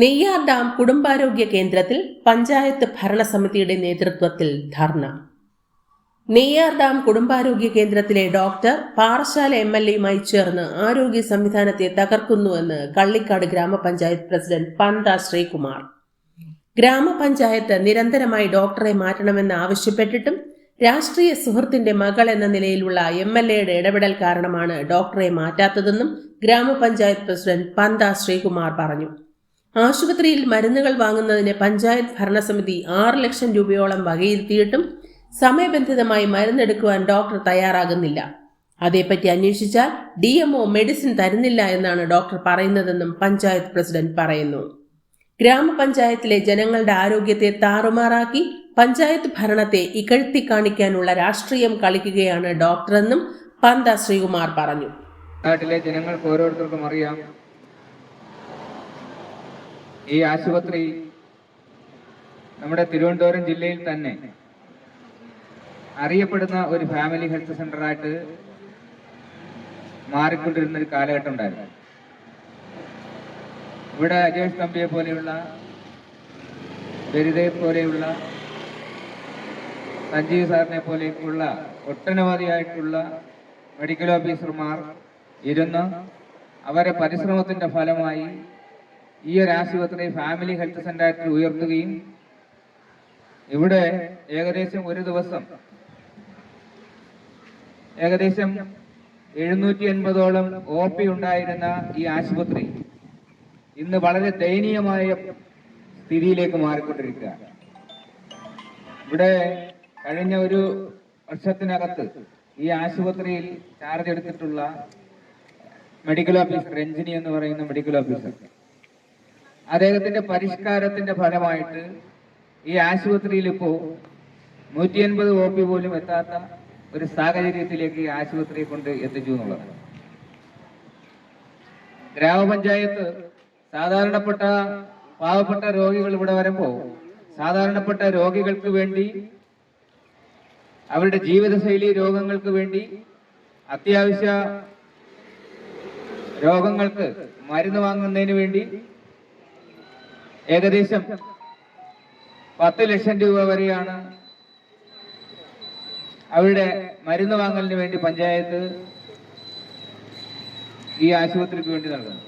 Neyyar dam കുടുംബാരോഗ്യ കേന്ദ്രത്തിൽ പഞ്ചായത്ത് ഭരണസമിതിയുടെ നേതൃത്വത്തിൽ ധർണ. നെയ്യാർ ഡാം കുടുംബാരോഗ്യ കേന്ദ്രത്തിലെ ഡോക്ടർ പാറശാല എം എൽ എയുമായി ചേർന്ന് ആരോഗ്യ സംവിധാനത്തെ തകർക്കുന്നുവെന്ന് കള്ളിക്കാട് ഗ്രാമപഞ്ചായത്ത് പ്രസിഡന്റ് പന്ത ശ്രീകുമാർ. ഗ്രാമപഞ്ചായത്ത് നിരന്തരമായി ഡോക്ടറെ മാറ്റണമെന്ന് ആവശ്യപ്പെട്ടിട്ടും രാഷ്ട്രീയ സുഹൃത്തിന്റെ മകൾ എന്ന നിലയിലുള്ള എം എൽ എയുടെ ഇടപെടൽ കാരണമാണ് ഡോക്ടറെ മാറ്റാത്തതെന്നും ഗ്രാമപഞ്ചായത്ത് പ്രസിഡന്റ് പന്ത ശ്രീകുമാർ പറഞ്ഞു. ആശുപത്രിയിൽ മരുന്നുകൾ വാങ്ങുന്നതിന് പഞ്ചായത്ത് ഭരണസമിതി ആറ് ലക്ഷം രൂപയോളം വകയിരുത്തിയിട്ടും സമയബന്ധിതമായി മരുന്നെടുക്കുവാൻ ഡോക്ടർ തയ്യാറാകുന്നില്ല. അതേപ്പറ്റി അന്വേഷിച്ചാൽ ഡി മെഡിസിൻ തരുന്നില്ല എന്നാണ് ഡോക്ടർ പറയുന്നതെന്നും പഞ്ചായത്ത് പ്രസിഡന്റ് പറയുന്നു. ഗ്രാമപഞ്ചായത്തിലെ ജനങ്ങളുടെ ആരോഗ്യത്തെ താറുമാറാക്കി പഞ്ചായത്ത് ഭരണത്തെ ഇകഴ്ത്തി കാണിക്കാനുള്ള രാഷ്ട്രീയം കളിക്കുകയാണ് ഡോക്ടറെന്നും പന്ത ശ്രീകുമാർ പറഞ്ഞു. നാട്ടിലെ ജനങ്ങൾക്ക് ഓരോരുത്തർക്കും അറിയാം. ഈ ആശുപത്രി നമ്മുടെ തിരുവനന്തപുരം ജില്ലയിൽ തന്നെ അറിയപ്പെടുന്ന ഒരു ഫാമിലി ഹെൽത്ത് സെന്ററായിട്ട് മാറിക്കൊണ്ടിരുന്ന ഒരു കാലഘട്ടം ഉണ്ടായിരുന്നു. ഇവിടെ അജേഷ് തമ്പിയെ പോലെയുള്ള ദരിതയെ പോലെയുള്ള സഞ്ജീവ് സാറിനെ പോലെയൊക്കെയുള്ള ഒട്ടനവധിയായിട്ടുള്ള മെഡിക്കൽ ഓഫീസർമാർ ഇരുന്ന് അവരെ പരിശ്രമത്തിന്റെ ഫലമായി ഈ ഒരു ആശുപത്രി ഫാമിലി ഹെൽത്ത് സെന്ററായിട്ട് ഉയർത്തുകയും ഇവിടെ ഏകദേശം ഒരു ദിവസം ഏകദേശം എഴുന്നൂറ്റി എൺപതോളം ഒ പി ഉണ്ടായിരുന്ന ഈ ആശുപത്രി ഇന്ന് വളരെ ദയനീയമായ സ്ഥിതിയിലേക്ക് മാറിക്കൊണ്ടിരിക്കുകയാണ് ഇവിടെ കഴിഞ്ഞ ഒരു വർഷത്തിനകത്ത് ഈ ആശുപത്രിയിൽ ചാർജ് എടുത്തിട്ടുള്ള മെഡിക്കൽ ഓഫീസർ രഞ്ജിനി എന്ന് പറയുന്ന മെഡിക്കൽ ഓഫീസർ അദ്ദേഹത്തിന്റെ പരിഷ്കാരത്തിന്റെ ഫലമായിട്ട് ഈ ആശുപത്രിയിൽ ഇപ്പോ നൂറ്റി എൺപത് ഒ പി പോലും എത്താത്ത ഒരു സാഹചര്യത്തിലേക്ക് ആശുപത്രിയെ കൊണ്ട് എത്തിച്ചു എന്നുള്ളതാണ് ഗ്രാമപഞ്ചായത്ത് സാധാരണപ്പെട്ട പാവപ്പെട്ട രോഗികൾ ഇവിടെ വരുമ്പോൾ സാധാരണപ്പെട്ട രോഗികൾക്ക് വേണ്ടി അവരുടെ ജീവിതശൈലി രോഗങ്ങൾക്ക് വേണ്ടി അത്യാവശ്യ രോഗങ്ങൾക്ക് മരുന്ന് വാങ്ങുന്നതിന് വേണ്ടി ഏകദേശം പത്ത് ലക്ഷം രൂപ വരെയാണ് അവരുടെ മരുന്ന് വാങ്ങലിന് വേണ്ടി പഞ്ചായത്ത് ഈ ആശുപത്രിക്ക് വേണ്ടി നൽകുന്നത്.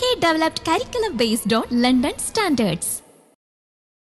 K developed curriculum based on London standards.